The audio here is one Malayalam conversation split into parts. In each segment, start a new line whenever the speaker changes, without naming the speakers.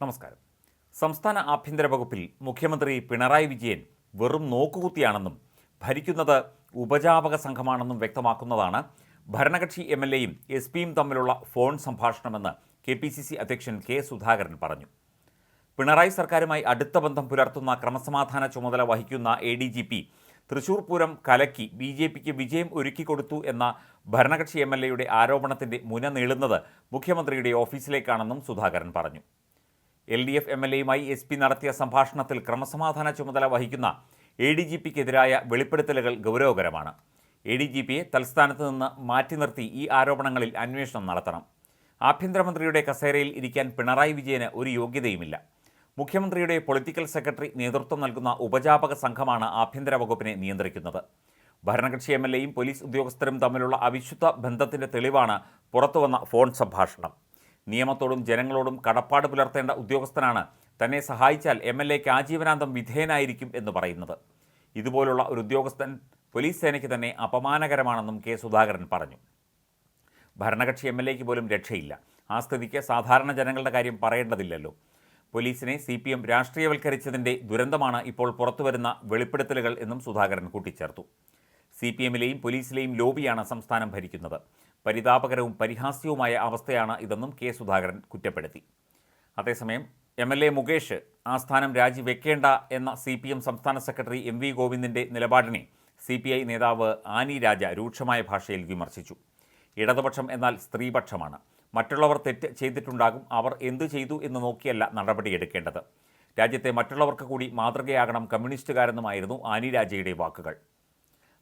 നമസ്കാരം. സംസ്ഥാന ആഭ്യന്തര വകുപ്പിൽ മുഖ്യമന്ത്രി പിണറായി വിജയൻ വെറും നോക്കുകുത്തിയാണെന്നും ഭരിക്കുന്നത് ഉപജാപക സംഘമാണെന്നും വ്യക്തമാക്കുന്നതാണ് ഭരണകക്ഷി എം എൽ എയും എസ് പിയും തമ്മിലുള്ള ഫോൺ സംഭാഷണമെന്ന് കെ പി സി സി അധ്യക്ഷൻ കെ സുധാകരൻ പറഞ്ഞു. പിണറായി സർക്കാരുമായി അടുത്ത ബന്ധം പുലർത്തുന്ന ക്രമസമാധാന ചുമതല വഹിക്കുന്ന A D G P Thrissur Pooram കലക്കി ബി ജെ പിക്ക് വിജയം ഒരുക്കിക്കൊടുത്തു എന്ന ഭരണകക്ഷി എം എൽ എയുടെ ആരോപണത്തിന്റെ മുന നീളുന്നത് മുഖ്യമന്ത്രിയുടെ ഓഫീസിലേക്കാണെന്നും സുധാകരൻ പറഞ്ഞു. L D F M L എയുമായി എസ് പി നടത്തിയ സംഭാഷണത്തിൽ ക്രമസമാധാന ചുമതല വഹിക്കുന്ന എ ഡി ജി പിക്കെതിരായ വെളിപ്പെടുത്തലുകൾ ഗൗരവകരമാണ്. എ ഡി ജി പിയെ തൽസ്ഥാനത്ത് നിന്ന് മാറ്റി നിർത്തി ഈ ആരോപണങ്ങളിൽ അന്വേഷണം നടത്തണം. ആഭ്യന്തരമന്ത്രിയുടെ കസേരയിൽ ഇരിക്കാൻ പിണറായി വിജയന് ഒരു യോഗ്യതയുമില്ല. മുഖ്യമന്ത്രിയുടെ പൊളിറ്റിക്കൽ സെക്രട്ടറി നേതൃത്വം നൽകുന്ന ഉപജാപക സംഘമാണ് ആഭ്യന്തര വകുപ്പിനെ നിയന്ത്രിക്കുന്നത്. ഭരണകക്ഷി എം എൽ എയും പോലീസ് ഉദ്യോഗസ്ഥരും തമ്മിലുള്ള അവിശുദ്ധ ബന്ധത്തിന്റെ തെളിവാണ് പുറത്തുവന്ന ഫോൺ സംഭാഷണം. നിയമത്തോടും ജനങ്ങളോടും കടപ്പാട് പുലർത്തേണ്ട ഉദ്യോഗസ്ഥനാണ്. തന്നെ സഹായിച്ചാൽ എം എൽ എക്ക് ആജീവനാന്തം വിധേയനായിരിക്കും എന്ന് പറയുന്നത്. ഇതുപോലുള്ള ഒരു ഉദ്യോഗസ്ഥൻ പോലീസ് സേനയ്ക്ക് തന്നെ അപമാനകരമാണെന്നും കെ സുധാകരൻ പറഞ്ഞു. ഭരണകക്ഷി എം എൽ എക്ക് പോലും രക്ഷയില്ല. ആ സ്ഥിതിക്ക് സാധാരണ ജനങ്ങളുടെ കാര്യം പറയേണ്ടതില്ലല്ലോ. പോലീസിനെ സി പി എം രാഷ്ട്രീയവൽക്കരിച്ചതിന്റെ ദുരന്തമാണ് ഇപ്പോൾ പുറത്തുവരുന്ന വെളിപ്പെടുത്തലുകൾ എന്നും സുധാകരൻ കൂട്ടിച്ചേർത്തു. സി പി എമ്മിലെയും പോലീസിലെയും ലോബിയാണ് സംസ്ഥാനം ഭരിക്കുന്നത്. പരിതാപകരവും പരിഹാസ്യവുമായ അവസ്ഥയാണ് ഇതെന്നും കെ സുധാകരൻ കുറ്റപ്പെടുത്തി. അതേസമയം എം എൽ എ മുകേഷ് ആ സ്ഥാനം രാജിവെക്കേണ്ട എന്ന സി പി എം സംസ്ഥാന സെക്രട്ടറി എം വി ഗോവിന്ദിന്റെ നിലപാടിനെ സി പി ഐ നേതാവ് ആനി രാജ രൂക്ഷമായ ഭാഷയിൽ വിമർശിച്ചു. ഇടതുപക്ഷം എന്നാൽ സ്ത്രീപക്ഷമാണ്. മറ്റുള്ളവർ തെറ്റ് ചെയ്തിട്ടുണ്ടാകും അവർ എന്തു ചെയ്തു എന്ന് നോക്കിയല്ല നടപടിയെടുക്കേണ്ടത് രാജ്യത്തെ മറ്റുള്ളവർക്ക് കൂടി മാതൃകയാകണം കമ്മ്യൂണിസ്റ്റുകാരെന്നുമായിരുന്നു ആനി രാജയുടെ വാക്കുകൾ.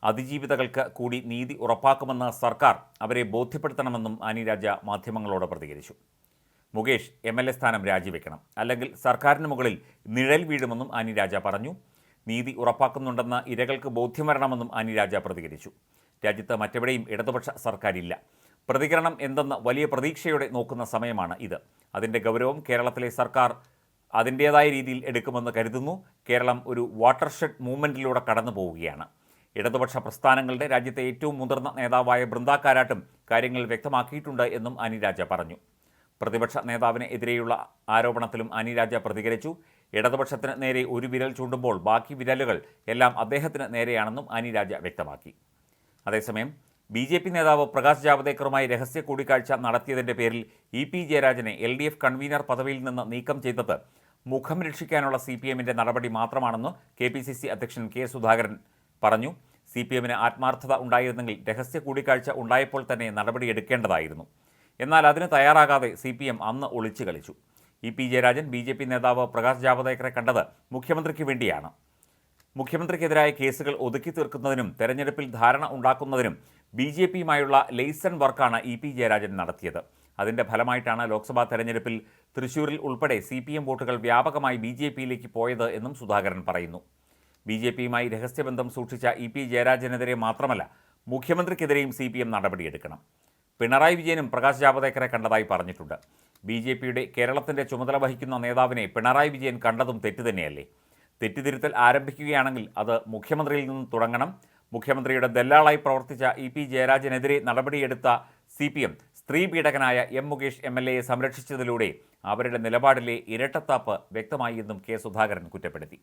അതിജീവിതകൾക്ക് കൂടി നീതി ഉറപ്പാക്കുമെന്ന് സർക്കാർ അവരെ ബോധ്യപ്പെടുത്തണമെന്നും ആനി രാജ മാധ്യമങ്ങളോട് പ്രതികരിച്ചു. മുകേഷ് എം എൽ എ സ്ഥാനം രാജിവെക്കണം. അല്ലെങ്കിൽ സർക്കാരിന് മുകളിൽ നിഴൽ വീഴുമെന്നും ആനി രാജ പറഞ്ഞു. നീതി ഉറപ്പാക്കുന്നുണ്ടെന്ന ഇരകൾക്ക് ബോധ്യം വരണമെന്നും ആനി രാജ പ്രതികരിച്ചു. രാജ്യത്ത് മറ്റെവിടെയും ഇടതുപക്ഷ സർക്കാരില്ല. പ്രതികരണം എന്തെന്ന് വലിയ പ്രതീക്ഷയോടെ നോക്കുന്ന സമയമാണ് ഇത്. അതിന്റെ ഗൗരവം കേരളത്തിലെ സർക്കാർ അതിന്റേതായ രീതിയിൽ എടുക്കുമെന്ന് കരുതുന്നു. കേരളം ഒരു വാട്ടർഷെഡ് മൂവ്മെന്റിലൂടെ കടന്നു പോവുകയാണ് ഇടതുപക്ഷ പ്രസ്ഥാനങ്ങളുടെ രാജ്യത്തെ ഏറ്റവും മുതിർന്ന നേതാവായ ബൃന്ദ കാരാട്ടും കാര്യങ്ങൾ വ്യക്തമാക്കിയിട്ടുണ്ട് എന്നും അനിരാജ പറഞ്ഞു. പ്രതിപക്ഷ നേതാവിന് എതിരെയുള്ള ആരോപണത്തിലും അനിരാജ പ്രതികരിച്ചു. ഇടതുപക്ഷത്തിന് നേരെ ഒരു വിരൽ ചൂണ്ടുമ്പോൾ ബാക്കി വിരലുകൾ എല്ലാം അദ്ദേഹത്തിന് നേരെയാണെന്നും അനിരാജ വ്യക്തമാക്കി. അതേസമയം ബി ജെ പി നേതാവ് പ്രകാശ് ജാവദേക്കറുമായി രഹസ്യ കൂടിക്കാഴ്ച നടത്തിയതിന്റെ പേരിൽ ഇ പി ജയരാജനെ എൽ ഡി എഫ് കൺവീനർ പദവിയിൽ നിന്ന് നീക്കം ചെയ്തത് മുഖം രക്ഷിക്കാനുള്ള സി പി എമ്മിന്റെ നടപടി മാത്രമാണെന്ന് കെ പി സി സി അധ്യക്ഷൻ കെ സുധാകരൻ പറഞ്ഞു. സി പി എമ്മിന് ആത്മാർത്ഥത ഉണ്ടായിരുന്നെങ്കിൽ രഹസ്യ കൂടിക്കാഴ്ച ഉണ്ടായപ്പോൾ തന്നെ നടപടിയെടുക്കേണ്ടതായിരുന്നു എന്നാൽ അതിന് തയ്യാറാകാതെ സി പി എം അന്ന് ഒളിച്ചു കളിച്ചു. E P Jayarajan B J P നേതാവ് പ്രകാശ് ജാവദേക്കറെ കണ്ടത് മുഖ്യമന്ത്രിക്ക് വേണ്ടിയാണ്. മുഖ്യമന്ത്രിക്കെതിരായ കേസുകൾ ഒതുക്കി തീർക്കുന്നതിനും തെരഞ്ഞെടുപ്പിൽ ധാരണ ഉണ്ടാക്കുന്നതിനും ബി ജെ പിയുമായുള്ള ലെയ്സൺ വർക്കാണ് ഇ പി ജയരാജൻ നടത്തിയത്. അതിന്റെ ഫലമായിട്ടാണ് ലോക്സഭാ തെരഞ്ഞെടുപ്പിൽ തൃശൂരിൽ ഉൾപ്പെടെ സി പി എം വോട്ടുകൾ വ്യാപകമായി ബി ജെ പിയിലേക്ക് പോയത് എന്നും സുധാകരൻ പറയുന്നു. ബി ജെ പിയുമായി രഹസ്യബന്ധം സൂക്ഷിച്ച ഇ പി ജയരാജനെതിരെ മാത്രമല്ല മുഖ്യമന്ത്രിക്കെതിരെയും സി പി എം നടപടിയെടുക്കണം. പിണറായി വിജയനും പ്രകാശ് ജാവദേക്കറെ കണ്ടതായി പറഞ്ഞിട്ടുണ്ട്. ബി ജെ പിയുടെ കേരളത്തിന്റെ ചുമതല വഹിക്കുന്ന നേതാവിനെ പിണറായി വിജയൻ കണ്ടതും തെറ്റ് തന്നെയല്ലേ തെറ്റിതിരുത്തൽ ആരംഭിക്കുകയാണെങ്കിൽ അത് മുഖ്യമന്ത്രിയിൽ നിന്ന് തുടങ്ങണം. മുഖ്യമന്ത്രിയുടെ ദല്ലാളായി പ്രവർത്തിച്ച ഇ പി ജയരാജനെതിരെ നടപടിയെടുത്ത സി പി എം സ്ത്രീ പീഡകനായ എം മുകേഷ് എം എൽ എയെ സംരക്ഷിച്ചതിലൂടെ അവരുടെ നിലപാടിലെ ഇരട്ടത്താപ്പ് വ്യക്തമായി എന്നും കെ സുധാകരൻ കുറ്റപ്പെടുത്തി.